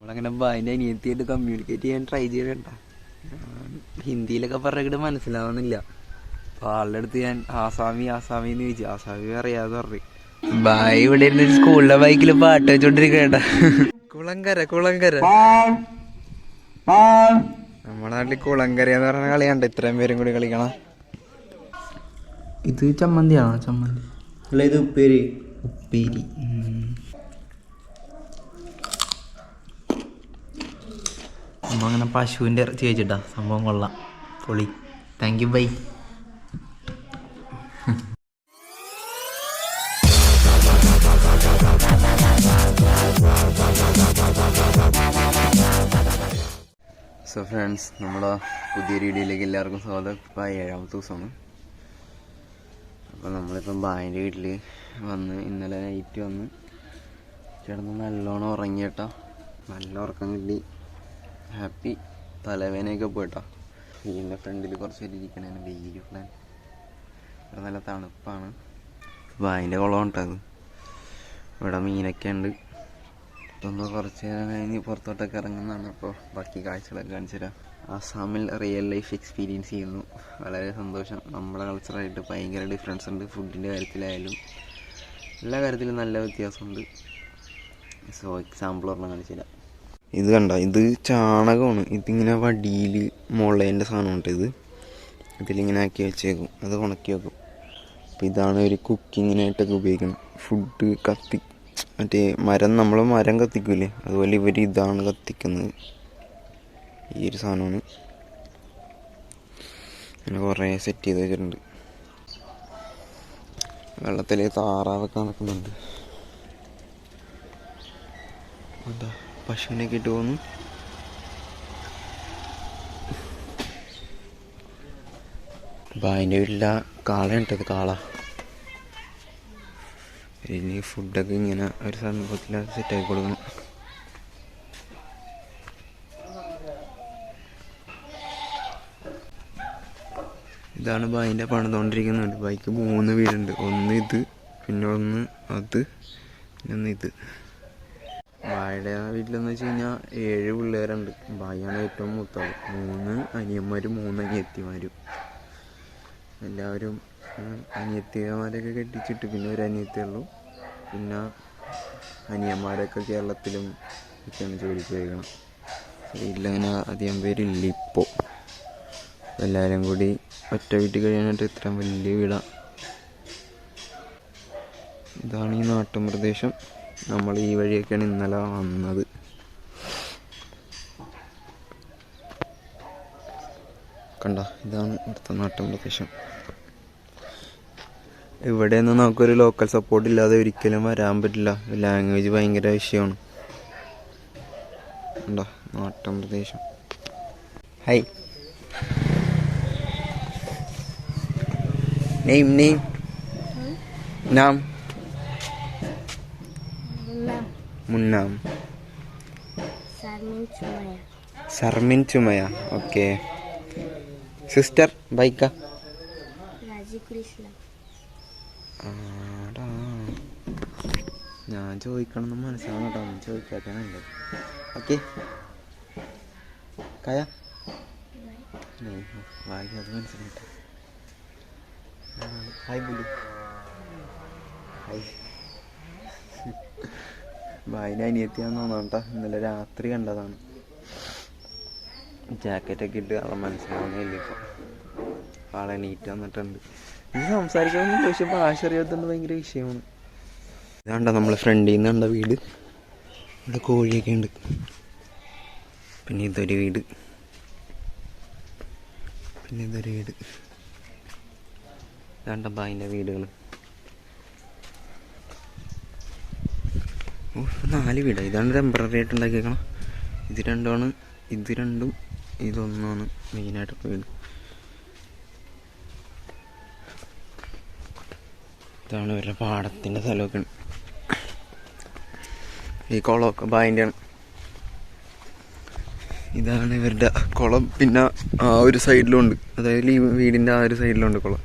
നമ്മളങ്ങനെ അതിന്റെ അനിയത്തിയായിട്ട് കമ്മ്യൂണിക്കേറ്റ് ചെയ്യാൻ ട്രൈ ചെയ്യണ്ട ഹിന്ദിയിലൊക്കെ പറഞ്ഞിട്ട് മനസ്സിലാവുന്നില്ല. അപ്പൊ ആളുടെ അടുത്ത് ഞാൻ ആസാമി ആസാമി എന്ന് ചോദിച്ചു. ആസാമി അറിയാതെ പറഞ്ഞു. ബായ് ഇവിടെ ഇരുന്ന് സ്കൂളിലെ ബൈക്കിൽ പാട്ട് വെച്ചോണ്ടിരിക്കണ്ട കുളങ്കര കുളങ്കര. നമ്മുടെ നാട്ടിൽ കുളങ്കര എന്ന് പറഞ്ഞ കളിയാണ്ട്. ഇത്രയും പേരും കൂടി കളിക്കണം. ഇത് ചമ്മന്തിയാണോ? ചമ്മന്തി. അല്ല ഇത് ഉപ്പേരി. ഉപ്പേരി. സംഭവം അങ്ങനെ പശുവിന്റെ ഇറച്ചി കഴിച്ചിട്ടാ സംഭവം കൊള്ളാം. പൊളി. Thank you bye so friends നമ്മുടെ പുതിയ രീതിയിലേക്ക് എല്ലാവർക്കും സ്വാഗതം. ഇപ്പം ഏഴാമത്തെ ദിവസമാണ്. അപ്പോൾ നമ്മളിപ്പം ബായന്റെ വീട്ടിൽ വന്ന് ഇന്നലെ നൈറ്റ് വന്ന് കിടന്ന് നല്ലോണം ഉറങ്ങിയേട്ടാ. നല്ല ഉറക്കം കിട്ടി. ഹാപ്പി തലവേനയൊക്കെ പോയിട്ടാ. വീടിന്റെ ഫ്രണ്ടിൽ കുറച്ച് പേര് ഇരിക്കണേന് വെയിൽ പ്ലാൻ ഇവിടെ നല്ല തണുപ്പാണ്. വായിന്റെ കുളം ഉണ്ടത് ഇവിടെ മീനൊക്കെ ഉണ്ട്. ഇപ്പം കുറച്ച് നേരം കഴിഞ്ഞ് പുറത്തോട്ടൊക്കെ ഇറങ്ങുന്നതാണ്. അപ്പോൾ ബാക്കി കാഴ്ചകളൊക്കെ കാണിച്ചു തരാം. ആസാമിൽ റിയൽ ലൈഫ് എക്സ്പീരിയൻസ് ചെയ്യുന്നു. വളരെ സന്തോഷം. നമ്മുടെ കൾച്ചറായിട്ട് ഭയങ്കര ഡിഫറൻസ് ഉണ്ട്. ഫുഡിന്റെ കാര്യത്തിലായാലും എല്ലാ കാര്യത്തിലും നല്ല വ്യത്യാസമുണ്ട്. സോ എക്സാമ്പിൾ ഒരെണ്ണം കാണിച്ചു തരാം. ഇത് കണ്ട ഇത് ചാണകമാണ്. ഇതിങ്ങനെ വടിയിൽ മുളേന്റെ സാധനമുണ്ട് ഇത്? ഇതിലിങ്ങനെ ആക്കി വെച്ചേക്കും. അത് ഉണക്കി വെക്കും. അപ്പോൾ ഇതാണ് ഒരു കുക്കിങ്ങിനായിട്ടൊക്കെ ഉപയോഗിക്കുന്നത് ഫുഡ് കത്തി മറ്റേ മരം നമ്മൾ മരം കത്തിക്കൂലേ? അതുപോലെ ഇവർ ഇതാണ് കത്തിക്കുന്നത്. ഈ ഒരു സാധനമാണ്. അങ്ങനെ കുറേ സെറ്റ് ചെയ്ത് വെച്ചിട്ടുണ്ട്. വെള്ളത്തിൽ താറാവൊക്കെ നടക്കുന്നുണ്ട്. എന്താ പശുവിനൊക്കെ ഇട്ട് പോകുന്നു അപ്പം അതിന്റെ വീട്ടിലെ കാളയുണ്ടത് കാള. ഇനി ഫുഡൊക്കെ ഇങ്ങനെ ഒരു സംഭവത്തിൽ സെറ്റാക്കി കൊടുക്കണം. ഇതാണ് ബൈന്റെ പണിതുകൊണ്ടിരിക്കുന്നുണ്ട് ബൈക്ക് മൂന്ന് വീടുണ്ട്. ഒന്ന് ഇത് പിന്നെ ഒന്ന് അത് പിന്നെ ഒന്ന് ഇത്. ബായുടെ വീട്ടിലെന്ന് വെച്ച് കഴിഞ്ഞാൽ ഏഴ് പിള്ളേരുണ്ട്. ഭായിയാണ് ഏറ്റവും മൂത്തത് മൂന്ന് അനിയന്മാരും മൂന്ന് അനിയത്തിമാരും. എല്ലാവരും അനിയത്തിമാരെയൊക്കെ കെട്ടിച്ചിട്ട് പിന്നെ ഒരു അനിയത്തി ഉള്ളൂ. പിന്നെ അനിയന്മാരൊക്കെ കേരളത്തിലും ഒക്കെയാണ് ജോലിക്ക് പോയിക്കണം വീട്ടിലങ്ങനെ അധികം പേരില്ല ഇപ്പോൾ എല്ലാവരും കൂടി ഒറ്റ വീട്ടിൽ കഴിയാനായിട്ട് ഇത്രയും വലിയ വീടാണ് ഇതാണ് ഈ നാട്ടും പ്രദേശം നമ്മൾ ഈ വഴിയൊക്കെയാണ് ഇന്നലെ വന്നത്. കണ്ട? ഇതാണ് ഇവിടുത്തെ ലൊക്കേഷൻ പ്രദേശം നിന്ന് നമുക്കൊരു ലോക്കൽ സപ്പോർട്ട് ഇല്ലാതെ ഒരിക്കലും വരാൻ പറ്റില്ല. ലാംഗ്വേജ് ഭയങ്കര വിഷയമാണ് കണ്ടോ? നാട്ടും പ്രദേശം. ഹൈ നെയ്മ് നെയ്മ് നാം മുന്നാം. സർമിൻ ചുമയ. ഓക്കെ. സിസ്റ്റർ ബൈക്ക. ഞാൻ ചോദിക്കണം എന്ന് ഒന്നും ചോദിക്കാത്ത നല്ലത്. ഓക്കെ. കയ. വായിക്കാതെ മനസ്സിലായിട്ട്. Hi ബുലി hi. ഭായിന്റെ അനിയത്തിയാന്ന് തോന്നാം കേട്ടോ ഇന്നലെ രാത്രി കണ്ടതാണ്. ജാക്കറ്റൊക്കെ ഇട്ട് അവളെ മനസ്സിലാവുന്നില്ല ഇപ്പോൾ ആളെ നീറ്റ് വന്നിട്ടുണ്ട്. ഇത് സംസാരിക്കാനൊന്നും പക്ഷെ ഭാഷ അറിയാത്തതുകൊണ്ട് ഭയങ്കര വിഷയമാണ്. ഇതാണ്ട നമ്മളെ ഫ്രണ്ടിൽ നിന്ന് കണ്ട വീട്? ഇവിടെ കോഴിയൊക്കെ ഉണ്ട്. പിന്നെ ഇതൊരു വീട്. പിന്നെ ഇതൊരു വീട്. ഇതാണ്ട അതിന്റെ വീടുകൾ ഓ നാല് വീടാണ് ഇതാണ് ടെമ്പററി ആയിട്ട് ഉണ്ടാക്കിയേക്കണം. ഇത് രണ്ടുമാണ് ഇത് രണ്ടും ഇതൊന്നാണ് മെയിനായിട്ട് വീട് ഇതാണ് ഇവരുടെ പാടത്തിന്റെ സ്ഥലമൊക്കെ. ഈ കുളമൊക്കെ ബായിന്റെയാണ് ഇതാണ് ഇവരുടെ കുളം. പിന്നെ ആ ഒരു സൈഡിലുണ്ട് അതായത് ഈ വീടിന്റെ ആ ഒരു സൈഡിലുണ്ട് കുളം.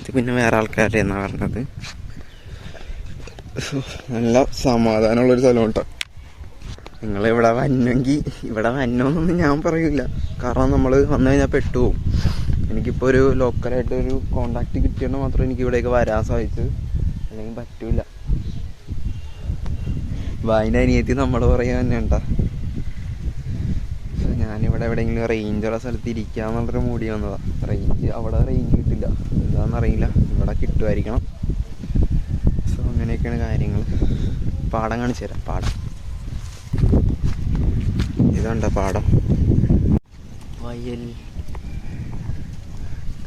ഇത് പിന്നെ വേറെ ആൾക്കാരുടെ എന്നാണ് പറഞ്ഞത്. നല്ല സമാധാനമുള്ളൊരു സ്ഥലം കേട്ടോ നിങ്ങൾ ഇവിടെ വന്നെങ്കിൽ ഇവിടെ വന്നോന്നൊന്നും ഞാൻ പറയില്ല കാരണം നമ്മൾ വന്നു കഴിഞ്ഞാൽ പെട്ടുപോകും എനിക്കിപ്പോൾ ഒരു ലോക്കലായിട്ട് ഒരു കോണ്ടാക്ട് കിട്ടിയോണ്ട് മാത്രമേ എനിക്ക് ഇവിടേക്ക് വരാൻ സാധിച്ചത്. അല്ലെങ്കിൽ പറ്റൂല. വായിന്റെ അനിയത്തി നമ്മൾ പറയുക തന്നെ ഉണ്ടാ ഞാനിവിടെ എവിടെയെങ്കിലും റേഞ്ചുള്ള സ്ഥലത്ത് ഇരിക്കാന്നുള്ളൊരു മൂടി വന്നതാണ് റേഞ്ച് അവിടെ റേഞ്ച് കിട്ടില്ല. എന്താണെന്നറിയില്ല ഇവിടെ കിട്ടുമായിരിക്കണം. അങ്ങനെയൊക്കെയാണ് കാര്യങ്ങൾ പാടം കാണിച്ചു തരാം പാടം. ഇതുണ്ട പാടം? വയൽ.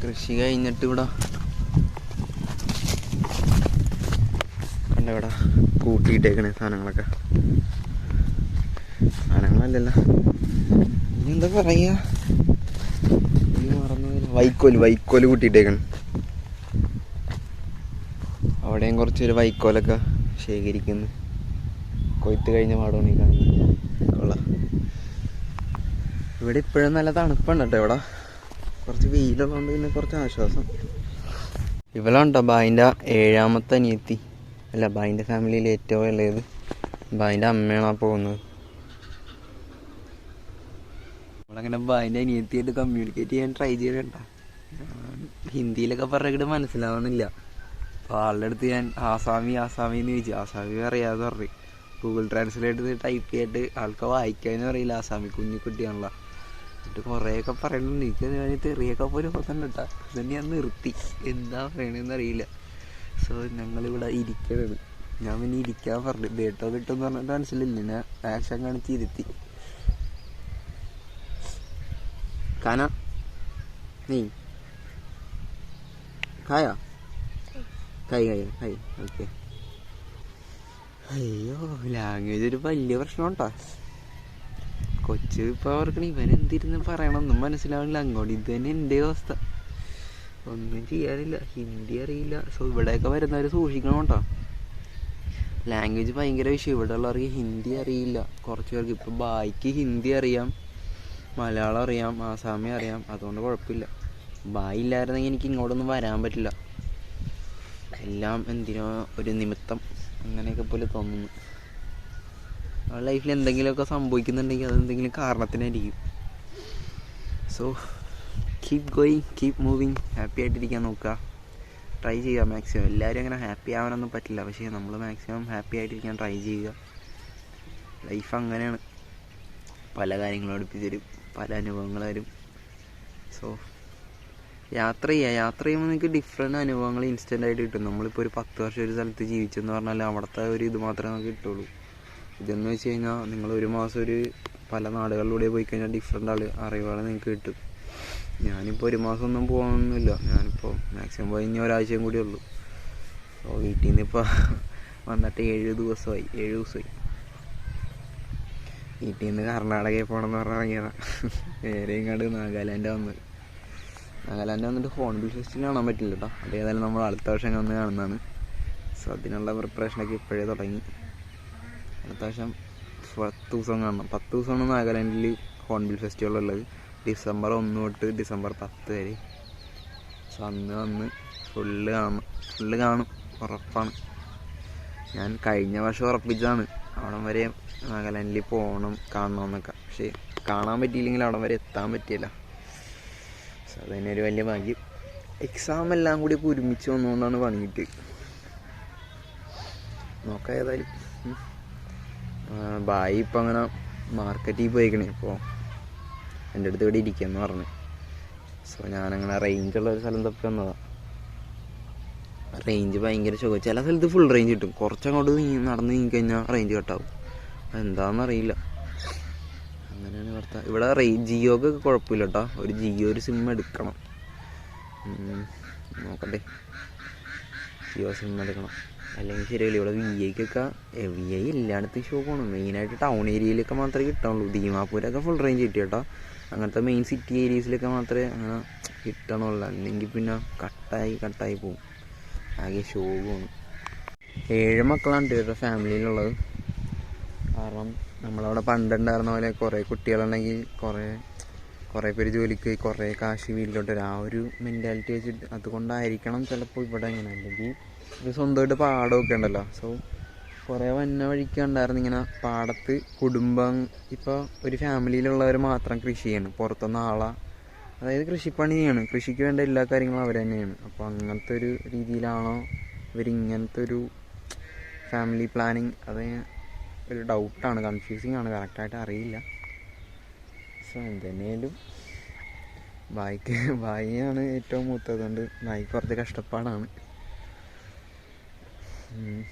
കൃഷി കഴിഞ്ഞിട്ട് ഇവിടെ കണ്ട ഇവിടെ കൂട്ടിയിട്ടേക്കണേ സാധനങ്ങളൊക്കെ. സാധനങ്ങളല്ലല്ലോ. ഇനി എന്താ പറയാ? വൈക്കോൽ മറന്നു പോയില്ല. വൈക്കോൽ വൈക്കോൽ കൂട്ടിയിട്ടേക്കണ്. അവിടെയും കുറച്ചൊരു വൈക്കോലൊക്കെ ശേഖരിക്കുന്നു. കൊയ്ത്ത് കഴിഞ്ഞ പാടമാണ് ഈ കാണുന്നത്. കൊള്ളാം. ഇവിടെ ഇപ്പോഴും നല്ല തണുപ്പുണ്ട് കേട്ടോ ഇവിടെ. കുറച്ച് വെയിലുള്ളതുകൊണ്ട് പിന്നെ കുറച്ച് ആശ്വാസം. ഇവളുണ്ടോ ബായിന്റെ ഏഴാമത്തെ അനിയത്തി? അല്ല ബായിന്റെ ഫാമിലിയിൽ ഏറ്റവും ഇളയത് ബായിന്റെ അമ്മയാണ് പോകുന്നത്? നമ്മളങ്ങനെ ബായിന്റെ അനിയത്തിയായിട്ട് കമ്മ്യൂണിക്കേറ്റ് ചെയ്യാൻ ട്രൈ ചെയ്യണ്ട ഹിന്ദിയിലൊക്കെ പറഞ്ഞിട്ട് മനസ്സിലാവുന്നില്ല. അപ്പോൾ ആളുടെ അടുത്ത് ഞാൻ ആസാമി ആസാമി എന്ന് ചോദിച്ചു. ആസാമി അറിയാതെ പറഞ്ഞു. ഗൂഗിൾ ട്രാൻസ്ലേറ്റ് ചെയ്ത് ടൈപ്പ് ചെയ്തിട്ട് ആൾക്ക് വായിക്കാനും അറിയില്ല ആസാമി കുഞ്ഞു കുട്ടിയാണല്ലോ. എന്നിട്ട് കുറേയൊക്കെ പറയണുണ്ട്. എനിക്ക് ഞാൻ തെറിയൊക്കെ പോലെ പോകുന്നുണ്ട് കേട്ടോ ഇതന്നെ ഞാൻ നിർത്തി. എന്താ പറയണതെന്ന് അറിയില്ല. സോ ഞങ്ങളിവിടെ ഇരിക്കണത്. ഞാൻ പിന്നെ ഇരിക്കാൻ പറഞ്ഞു. ബേട്ടോ കിട്ടും എന്ന് പറഞ്ഞിട്ട് മനസ്സിലില്ല. ഞാൻ ആക്ഷൻ കാണിച്ച് ഇരുത്തി. കാന നീ. കായ? കായ് കൈ കൈ ഓക്കെ അയ്യോ ലാംഗ്വേജ് ഒരു വലിയ പ്രശ്നം കേട്ടോ കൊച്ചു ഇപ്പൊ അവർക്കണ ഇവൻ എന്തിരുന്ന് പറയണമെന്നും മനസ്സിലാവില്ല അങ്ങോട്ട് ഇത് തന്നെ എന്റെ അവസ്ഥ. ഒന്നും ചെയ്യാനില്ല. ഹിന്ദി അറിയില്ല. സോ ഇവിടെയൊക്കെ വരുന്നവർ സൂക്ഷിക്കണം കേട്ടോ. ലാംഗ്വേജ് ഭയങ്കര വിഷയം. ഇവിടെ ഉള്ളവർക്ക് ഹിന്ദി അറിയില്ല. കുറച്ച് പേർക്ക് ഇപ്പൊ ബായിക്ക് ഹിന്ദി അറിയാം. മലയാളം അറിയാം. ആസാമി അറിയാം. അതുകൊണ്ട് കുഴപ്പമില്ല. ബായി ഇല്ലായിരുന്നെങ്കിൽ എനിക്ക് ഇങ്ങോട്ടൊന്നും വരാൻ പറ്റില്ല. എല്ലാം എന്തിനോ ഒരു നിമിത്തം അങ്ങനെയൊക്കെ പോലെ തോന്നുന്നു. ലൈഫിൽ എന്തെങ്കിലുമൊക്കെ സംഭവിക്കുന്നുണ്ടെങ്കിൽ അതെന്തെങ്കിലും കാരണത്തിനായിരിക്കും. So keep going keep moving happy ആയിട്ടിരിക്കാൻ നോക്കുക. ട്രൈ ചെയ്യുക മാക്സിമം എല്ലാവരും അങ്ങനെ ഹാപ്പി ആവാനൊന്നും പറ്റില്ല. പക്ഷേ നമ്മൾ മാക്സിമം ഹാപ്പി ആയിട്ടിരിക്കാൻ ട്രൈ ചെയ്യുക. ലൈഫ് അങ്ങനെയാണ്. പല കാര്യങ്ങളും അടുപ്പിച്ച് തരും പല അനുഭവങ്ങൾ വരും. സോ യാത്ര ചെയ്യുക യാത്ര ചെയ്യുമ്പോൾ നിങ്ങൾക്ക് ഡിഫറെന്റ് അനുഭവങ്ങൾ ഇൻസ്റ്റന്റ് ആയിട്ട് കിട്ടും. നമ്മളിപ്പോൾ ഒരു പത്ത് വർഷം ഒരു സ്ഥലത്ത് ജീവിച്ചെന്ന് പറഞ്ഞാൽ അവിടുത്തെ ഒരു ഇത് മാത്രമേ നമുക്ക് കിട്ടുള്ളൂ. ഇതെന്ന് വെച്ച് കഴിഞ്ഞാൽ നിങ്ങൾ ഒരു മാസം ഒരു പല നാടുകളിലൂടെ പോയി കഴിഞ്ഞാൽ ഡിഫറെന്റ് ആൾ അറിവുകൾ നിങ്ങൾക്ക് കിട്ടും. ഞാനിപ്പോൾ ഒരു മാസം ഒന്നും പോകാനൊന്നുമില്ല. ഞാനിപ്പോൾ മാക്സിമം പോയി ഇനി ഒരാഴ്ചയും കൂടി ഉള്ളൂ. അപ്പോൾ വീട്ടിൽ നിന്ന് ഇപ്പോൾ വന്നിട്ട് ഏഴ് ദിവസമായി. ഏഴ് ദിവസമായി. വീട്ടിൽ നിന്ന് കർണാടകയിൽ പോകണമെന്ന് പറഞ്ഞ് ഇറങ്ങിയതാണ് നേരെ ഇങ്ങോട്ട് നാഗാലാൻഡ് വന്നത് നാഗാലാൻഡ് വന്നിട്ട് ഹോൺബിൽ ഫെസ്റ്റിവൽ കാണാൻ പറ്റില്ല കേട്ടോ അത് ഏതായാലും നമ്മൾ അടുത്ത വർഷം വന്ന് കാണുന്നതാണ്. സോ അതിനുള്ള പ്രിപ്പറേഷനൊക്കെ ഇപ്പോഴേ തുടങ്ങി. അടുത്ത വർഷം പത്ത് ദിവസം കാണണം. പത്ത് ദിവസമാണ് നാഗാലാൻഡിൽ ഹോൺബിൽ ഫെസ്റ്റിവൽ ഉള്ളത്. ഡിസംബർ ഒന്ന് തൊട്ട് ഡിസംബർ പത്ത് വരെ. സോ അന്ന് വന്ന് ഫുള്ള് കാണണം. ഫുള്ള് കാണും. ഉറപ്പാണ്. ഞാൻ കഴിഞ്ഞ വർഷം ഉറപ്പിച്ചതാണ്. അവിടം വരെ നാഗാലാൻഡിൽ പോകണം കാണണമെന്നൊക്കെ പക്ഷേ കാണാൻ പറ്റിയില്ലെങ്കിൽ അവിടം വരെ എത്താൻ പറ്റിയില്ല. സോ തന്നെ ഒരു വലിയ ഭാഗ്യം. എക്സാം എല്ലാം കൂടി ഇപ്പോൾ ഒരുമിച്ച് വന്നുകൊണ്ടാണ് പണി നോക്കാം ഏതായാലും. ബായി ഇപ്പം അങ്ങനെ മാർക്കറ്റിൽ പോയിക്കണേ. ഇപ്പോൾ എന്റെ അടുത്ത് ഇവിടെ ഇരിക്കാന്ന് പറഞ്ഞു. സോ ഞാനങ്ങനെ റേഞ്ചുള്ള ഒരു സ്ഥലം തപ്പി വന്നതാണ് റേഞ്ച് ഭയങ്കര സുഖം ചില സ്ഥലത്ത് ഫുൾ റേഞ്ച് കിട്ടും. കുറച്ചങ്ങോട്ട് നടന്ന് നീങ്ങി കഴിഞ്ഞാൽ റേഞ്ച് കട്ടാവും എന്താണെന്നറിയില്ല ഇവിടുത്തെ ഇവിടെ റേ ജിയോക്ക് കുഴപ്പമില്ല കേട്ടോ ഒരു ജിയോ ഒരു സിം എടുക്കണം. നോക്കട്ടെ. ജിയോ സിം എടുക്കണം. അല്ലെങ്കിൽ ശരിയല്ല ഇവിടെ വി ഐക്കൊക്കെ വി ഐ ഇല്ലാണ്ട് ഷോപ്പാണ് മെയിനായിട്ട് ടൗൺ ഏരിയയിലൊക്കെ മാത്രമേ കിട്ടാനുള്ളൂ ദീമാപൂരൊക്കെ ഫുൾ റേഞ്ച് കിട്ടി കേട്ടോ അങ്ങനത്തെ മെയിൻ സിറ്റി ഏരിയസിലൊക്കെ മാത്രമേ അങ്ങനെ കിട്ടണുള്ളൂ. അല്ലെങ്കിൽ പിന്നെ കട്ടായി കട്ടായി പോകും ആകെ ശോകമാണ് ഏഴ് മക്കളാണ് ഇവരുടെ ഫാമിലിയിലുള്ളത് കാരണം നമ്മളവിടെ പണ്ടുണ്ടായിരുന്ന പോലെ കുറേ കുട്ടികളുണ്ടെങ്കിൽ കുറേ കുറേ പേര് ജോലിക്ക് പോയി കുറേ കാശ് വീട്ടിലോട്ട് വരും. ആ ഒരു മെന്റാലിറ്റി വെച്ചിട്ട് അതുകൊണ്ടായിരിക്കണം ചിലപ്പോൾ ഇവിടെ ഇങ്ങനെ. അല്ലെങ്കിൽ ഇത് സ്വന്തമായിട്ട് പാടമൊക്കെ ഉണ്ടല്ലോ. സോ കുറേ വന്ന വഴിക്ക് ഉണ്ടായിരുന്നു ഇങ്ങനെ പാടത്ത് കുടുംബം. ഇപ്പോൾ ഒരു ഫാമിലിയിലുള്ളവർ മാത്രം കൃഷി ചെയ്യണം. പുറത്തുനിന്ന് ആളാ അതായത് കൃഷിപ്പണിയാണ് കൃഷിക്ക് വേണ്ട എല്ലാ കാര്യങ്ങളും അവർ തന്നെയാണ്. അപ്പോൾ അങ്ങനത്തെ ഒരു രീതിയിലാണോ ഇവരിങ്ങനത്തെ ഒരു ഫാമിലി പ്ലാനിങ് അത് ഒരു ഡൗട്ടാണ് കൺഫ്യൂസിങ് ആണ് കറക്റ്റായിട്ട് അറിയില്ല. സോ എന്തെന്നേലും ബായിക്ക് ബായിയാണ് ഏറ്റവും മൂത്തത് കൊണ്ട് ബായിക്ക് കുറച്ച് കഷ്ടപ്പാടാണ്. പിന്നെ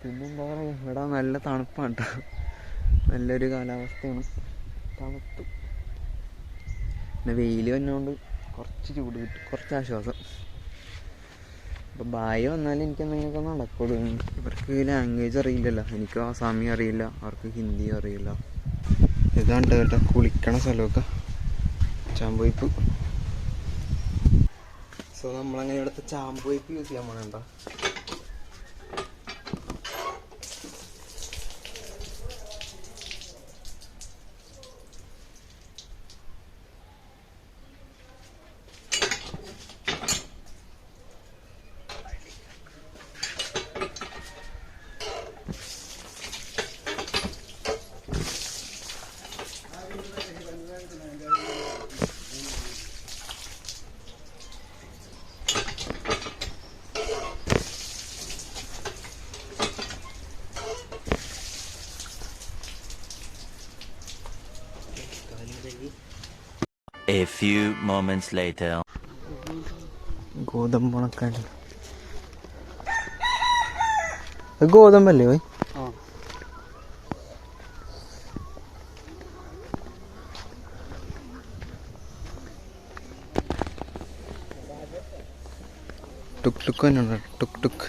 പിന്നെന്താ പറയുക ഇവിടെ നല്ല തണുപ്പാണ് കേട്ടോ നല്ലൊരു കാലാവസ്ഥയാണ്. തണുപ്പ് പിന്നെ വെയിൽ വന്നുകൊണ്ട് കുറച്ച് ചൂട് കിട്ടും. കുറച്ച് ആശ്വാസം. അപ്പോൾ ബായി വന്നാൽ എനിക്ക് എന്തെങ്കിലുമൊക്കെ നടക്കുള്ളൂ. ഇവർക്ക് ലാംഗ്വേജ് അറിയില്ലല്ലോ. എനിക്ക് ആസാമി അറിയില്ല. അവർക്ക് ഹിന്ദി അറിയില്ല. ഇതാണ് കേട്ടോ. കുളിക്കണ സ്ഥലമൊക്കെ. ചാമ്പോയിപ്പ് സോ നമ്മളങ്ങനെ ഇവിടുത്തെ ചാമ്പോയിപ്പ് യൂസ് ചെയ്യാൻ പോകണ്ട A few moments later. ഗോതമ്പ് ഉണക്കാണ്ട് ഇത് ഗോതമ്പല്ലേ പോയി ടുക് ടുക്ക് തന്നെ ഉണ്ട് tuk. Took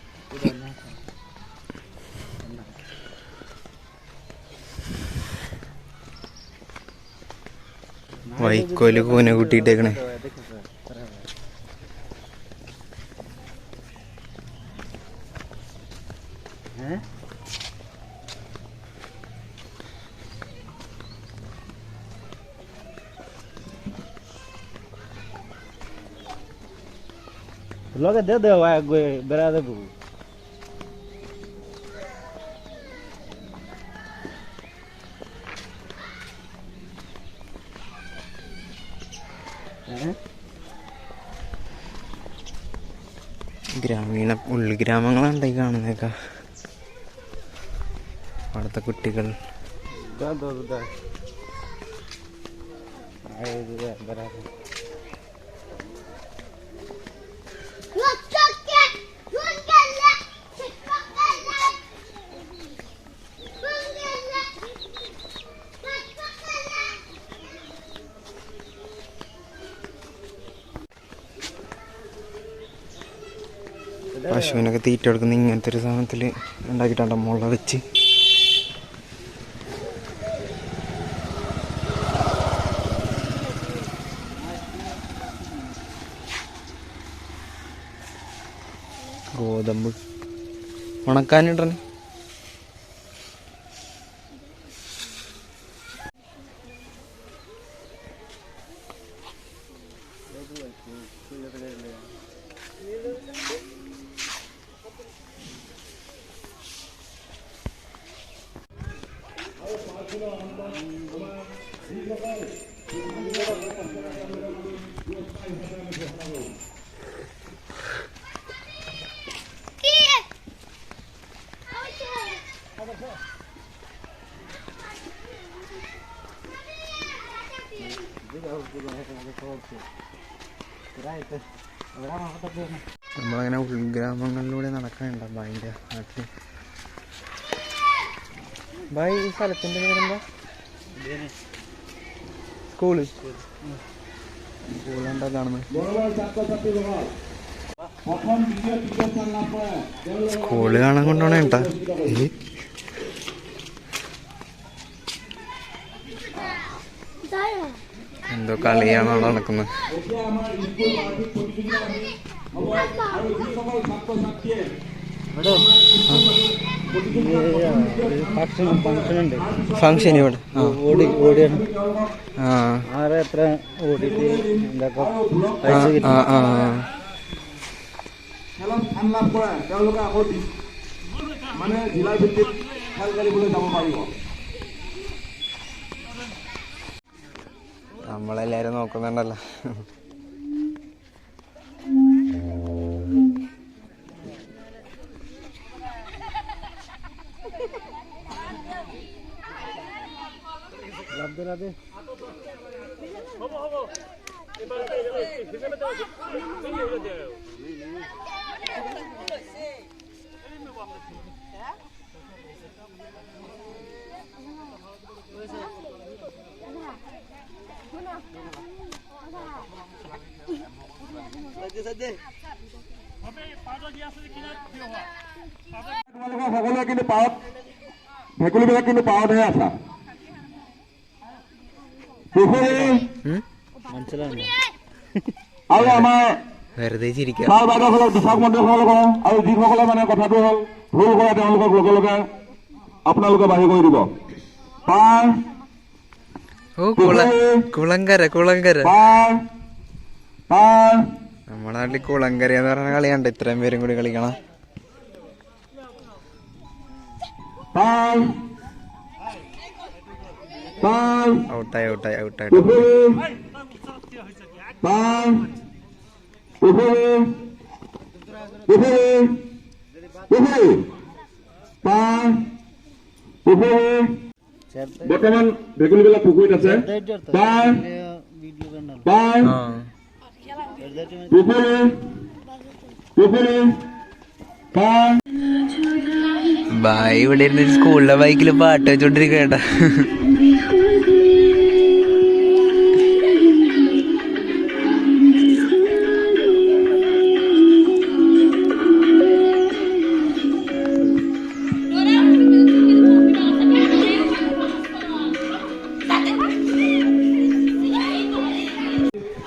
വൈക്കോല് കൂന കൂട്ടിയിട്ടേക്കണേ Lo que te deu é beirada bu. ഗ്രാമീണ ഉൾഗ്രാമങ്ങളുണ്ടായി കാണുന്നേക്ക അവിടുത്തെ കുട്ടികൾ. Da പശുവിനൊക്കെ തീറ്റ കൊടുക്കുന്ന ഇങ്ങനത്തെ ഒരു സാധനത്തിൽ ഉണ്ടാക്കിയിട്ടുണ്ടോ മുള വെച്ച്. ഗോതമ്പ്. നമ്മളങ്ങനെ ഉൾഗ്രാമങ്ങളിലൂടെ നടക്കാനുണ്ട് ബായിന്റെ നാട്ടിൽ ബായ് ഈ സ്ഥലത്തിന്റെ പേരെന്താ? സ്കൂൾ. സ്കൂളുണ്ടോ കാണുന്നത് സ്കൂൾ കാണാൻ കൊണ്ടാണ് കേട്ടാ എന്തോ കളിയാണോ നടക്കുന്നത് ഫംഗ്ഷൻ ഫംഗ്ഷൻ ഉണ്ട് ഫങ്ഷൻ ഇവിടെ ആ ഓടി ഓടിയാണ് ആ ആരെ എത്ര ഓടിയിട്ട് എന്തൊക്കെ ആ ആ ആ খেলত আনলাভ কৰে তেওঁলোকে আকৌ দি- মানে জিলা ভিত্তিত খেল খেলিবলৈ যাব পাৰিব നമ്മളെല്ലാരും നോക്കുന്നുണ്ടല്ലോ लगा दे তোমালোকৰ সকলোৱে কিন্তু পাৱত ভেকুলীবিলাক কিন্তু পাৱতহে আছা আৰু আমাৰ വെറുതെ ചിരിക്കുക ছাৰ বাইদেউসকলক বিশাখ মন্ত্ৰীসকলক আৰু যিসকলে মানে কথাটো হ'ল ভুল কৰে তেওঁলোকক লগে লগে আপোনালোকে বাঢ়ি কৰি দিব পাৰ ഓ കുള കുളങ്കര കുളങ്കര পাৰ পাৰ നമ്മുടെ നാട്ടിൽ കുളങ്കര എന്ന് പറയുന്ന കളിയുണ്ട് ഇത്രയും പേരും കൂടി കളിക്കണം পাৰ পুখুৰী ചേർത്ത് বৰ্তমান ভেকুলীবিলাক পুখুৰীত আছে ചെറുതായിട്ട് ചേർത്ത് പാർ വീഡിയോ കണ്ടോ পাৰ ആ ചെറുതായിട്ട് পুখুৰী পুখুৰী পাৰ ബായ് ഇവിടെ ഇരുന്ന് സ്കൂളിലെ ബൈക്കിൽ പാട്ട് വെച്ചോണ്ടിരിക്കണ്ട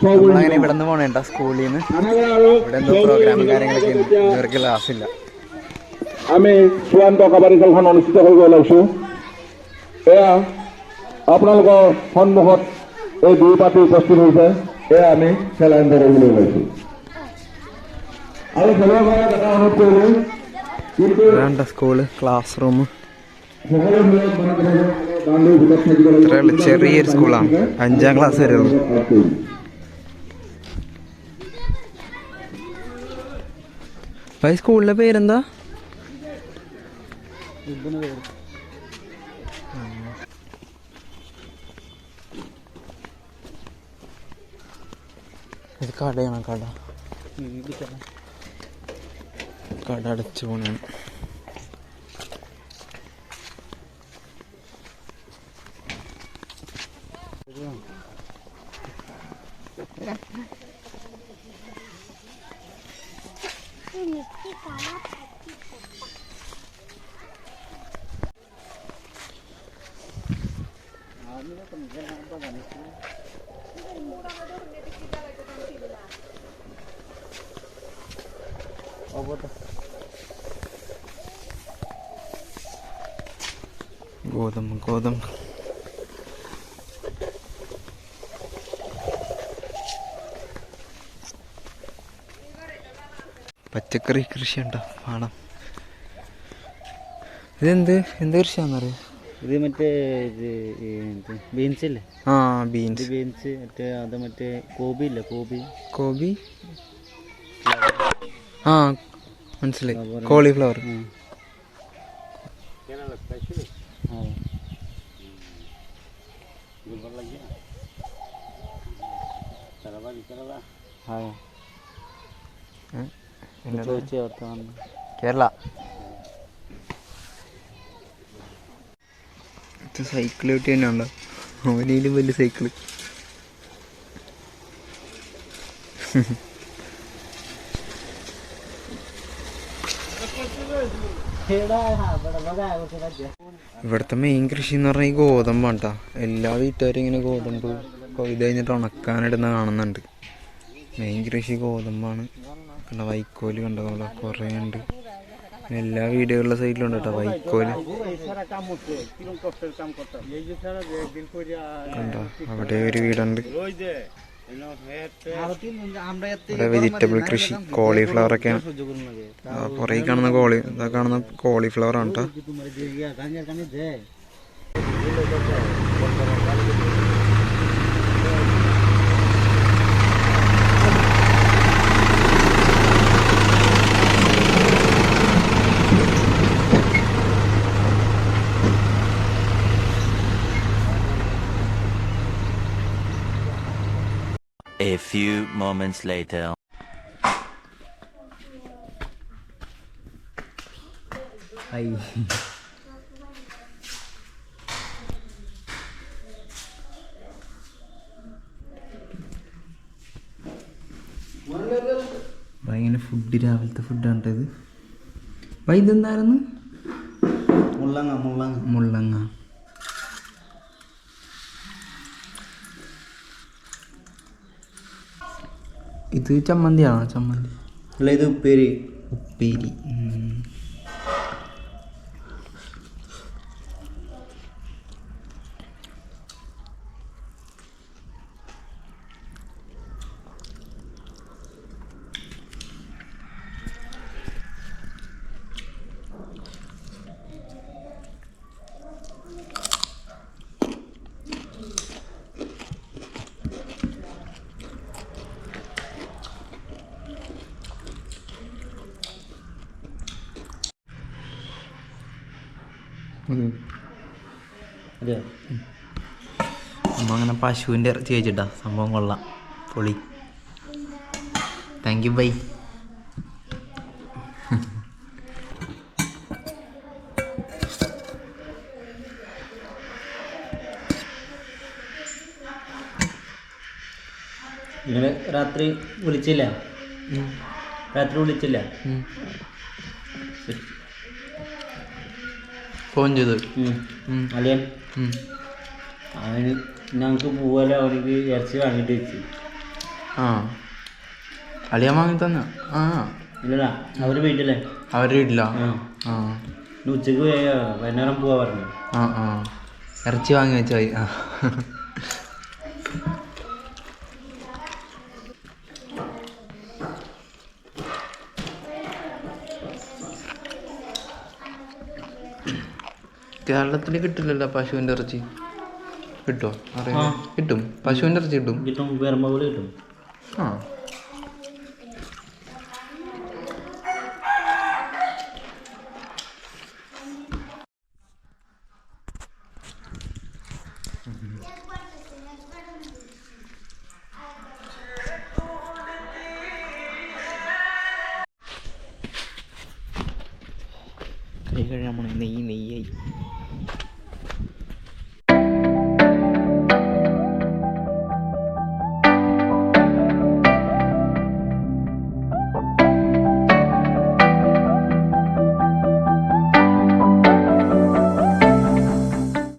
നമ്മളങ്ങനെ ഇവിടെ നിന്ന് പോണേട്ടാ സ്കൂളിൽ നിന്ന് ഇവിടെ എന്തോ പ്രോഗ്രാമും കാര്യങ്ങളൊക്കെ ഉണ്ട് ഇവർക്ക് ക്ലാസ് ഇല്ല আমি চূড়ান্ত কাবাডী খেলখন অনুষ্ঠিত কৰিব ওলাইছোঁ এয়া আপোনালোকৰ সন্মুখত এই দুই পাৰ্টি উপস্থিত হৈছে এয়া আমি খেল আৰম্ভ কৰিবলৈ ওলাইছোঁ আৰু খেলৰ সময়ত এটা অনুৰোধ কৰিলোঁ কিন্তু വേണ്ട സ്കൂള് ക്ലാസ് റൂം সকলো মিলত মানে কথাটো বাউণ্ডৰীৰ ভিতৰত থাকিব লাগিব ഇത്രയേ ഉള്ളൂ ചെറിയൊരു സ്കൂളാണ് അഞ്ചാം ക്ലാസ് വരെ ഭായി സ്കൂളിലെ പേരെന്താ? ഇത് കടയാണ് കട. കട അടച്ചു പോണാണ്. ഗോതമ്പ് പച്ചക്കറി കൃഷി ഉണ്ടോ? വേണം. ഇതെന്ത്? എന്ത് കൃഷിയാണെന്നറിയോ ഇത് മറ്റേ ഇത് ബീൻസ് ഇല്ലേ? ആ ബീൻസ് ബീൻസ് മറ്റേ അത് മറ്റേ കോബി ഇല്ലേ? കോബി. കോബി? ആ മനസ്സിലായി. കോളിഫ്ലവർ ಹಾಂ ചോദിച്ചു അവിടുത്തെ വന്ന് കേരള. സൈക്കിൾ കിട്ടി തന്നെ ഉണ്ടോ അവനേലും വലിയ സൈക്കിൾ ഇവിടുത്തെ മെയിൻ കൃഷി എന്ന് പറഞ്ഞാൽ ഈ ഗോതമ്പാണ് കേട്ടോ എല്ലാ വീട്ടുകാരും ഇങ്ങനെ ഗോതമ്പ് കൊയ്ത് കഴിഞ്ഞിട്ട് ഉണക്കാനിടുന്ന കാണുന്നുണ്ട്. മെയിൻ കൃഷി ഗോതമ്പാണ്. കണ്ട വൈക്കോൽ കണ്ട? പോലെ കുറേ ഉണ്ട്. എല്ലാ വീടുകളുടെ സൈഡിലുണ്ട് കേട്ടോ വൈക്കോൽ. കണ്ടോ? അവിടെ ഒരു വീടുണ്ട്. ഇവിടെ വെജിറ്റബിൾ കൃഷി കോളിഫ്ലവർ ഒക്കെയാണ്. പുറകെ കാണുന്ന കോളി ഇതാ കാണുന്ന കോളിഫ്ലവർ ആണ് കേട്ടോ. A few moments later. ഭയങ്കര ഫുഡ് രാവിലത്തെ ഫുഡാണ് ഇത്. ബൈ മുള്ളങ്ങ മുള്ളങ്ങ. മുള്ളങ്ങ. ഇത് ചമ്മന്തിയാണോ? ചമ്മന്തി. അല്ല ഇത് ഉപ്പേരി. ഉപ്പേരി. ഉം. ഉം. അതെ അമ്മ അങ്ങനെ പശുവിന്റെ ഇറച്ചി കഴിച്ചിട്ടാ. സംഭവം കൊള്ളാം. പൊളി. താങ്ക് യു ബൈ നിങ്ങൾ രാത്രി വിളിച്ചില്ല? രാത്രി വിളിച്ചില്ല? ഫോൺ ചെയ്ത് അല്ലേ. അവന് ഞങ്ങൾക്ക് പോവാലോ അവനക്ക് ഇറച്ചി വാങ്ങിട്ട് വെച്ച്. ആ. അളിയാൻ വാങ്ങി തന്ന. ആ. ഇല്ലടാ അവർ വീട്ടിലേ അവർ വീട്ടിലാ? ആ. ഉച്ചയ്ക്ക് വൈകുന്നേരം പോവാ പറഞ്ഞു. ആ ആ. ഇറച്ചി വാങ്ങി വെച്ചായി ആ. കേരളത്തിൽ കിട്ടില്ലല്ലോ പശുവിന്റെ ഇറച്ചി. കിട്ടുമോ അറിയാം കിട്ടും. പശുവിന്റെ ഇറച്ചി കിട്ടും. കിട്ടും. വരുമ്പോൾ കിട്ടും. ആ.